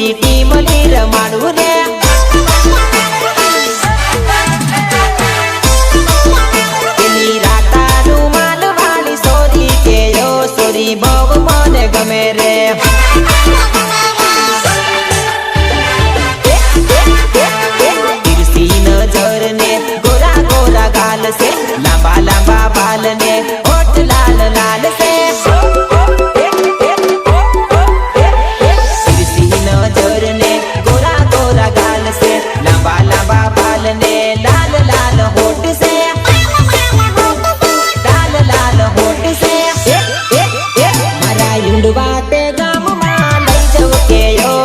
Sorry ટીમની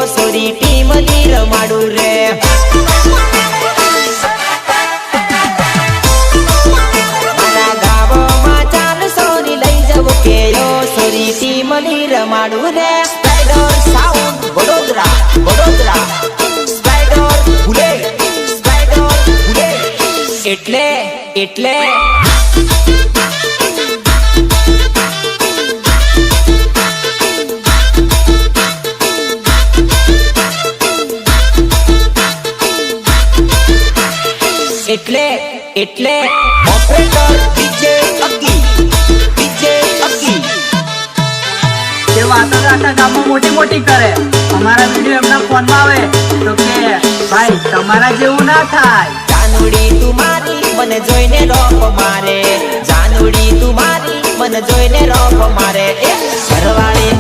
sorry team રમાડું રે. રમાડું રે. સ્પાઈડર સાઉન્ડ એટલે એટલે. એટલે એટલે. ઓપરેટર ડીજે અકી ડીજે અકી એ વાતો રાતા ગામમાં મોટી મોટી કરે. અમારા વિડિયો એમના ફોનમાં આવે. તો કે ભાઈ તમારા જેવું ના થાય. જાનુડી તું મારી મને જોઈને રોપ મારે. જાનુડી તું મારી મને જોઈને રોપ મારે. એ ઘરવાળી